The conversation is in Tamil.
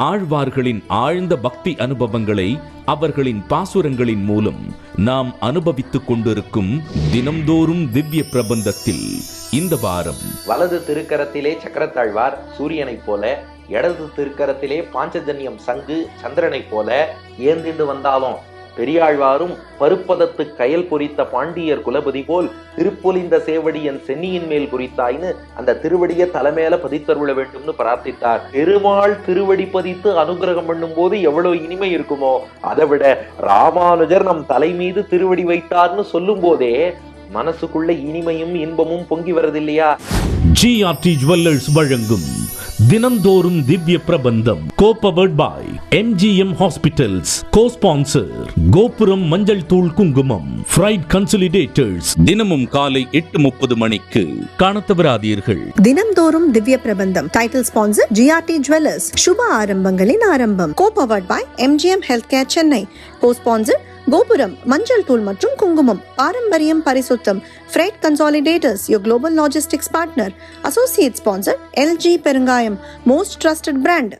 ஆழ்வார்களின் ஆழ்ந்த பக்தி அனுபவங்களை அவர்களின் பாசுரங்களின் மூலம் நாம் அனுபவித்துக் கொண்டிருக்கும் தினம்தோறும் திவ்ய பிரபந்தத்தில் இந்த வாரம். வலது திருக்கரத்திலே சக்கரத்தாழ்வார் சூரியனைப் போல இடது திருக்கரத்திலே பாஞ்சஜன்யம் சங்கு சந்திரனைப் போல ஏந்திண்டு வந்தாலும் பெரியாழ்வாரும் பருப்பதத்து கயல் பொறித்த பாண்டியர் குலபதி போல் திருப்பொலிந்த சேவடியன் சென்னியின் மேல் குறித்தாய்னு அந்த திருவடியை தலைமையில பதித்தருள வேண்டும்னு பிரார்த்தித்தார். பெருமாள் திருவடி பதித்து அனுகிரகம் பண்ணும் போது எவ்வளவு இனிமை இருக்குமோ அதை விட ராமானுஜர் நம் தலை மீது திருவடி வைத்தார்னு சொல்லும் போதே மனசுக்குள்ள இனிமையும் இன்பமும் பொங்கி வருதில்லையா ஜிஆர்டி ஜுவல்லர்ஸ் வழங்கும் தினந்தோறும் Divya Prabandham. Co powered by MGM hospitals co sponsor Gopuram மஞ்சள் தூள் குங்குமம். ஃப்ரைட் கன்சலிடேட்டர்ஸ் தினமும் காலை எட்டு முப்பது மணிக்கு காணத்தவராதீர்கள். தினந்தோறும் Divya Prabandham. Title sponsor GRT jewellers சுப ஆரம்பங்களின் ஆரம்பம். Co powered by MGM health care Chennai co sponsor Gopuram மஞ்சள் தூள் மற்றும் குங்குமம். பாரம்பரியம் பரிசுத்தம். Freight consolidators your global logistics partner associate sponsor LG பெருங்காயம் மோஸ்ட் ட்ரஸ்டட் பிராண்ட்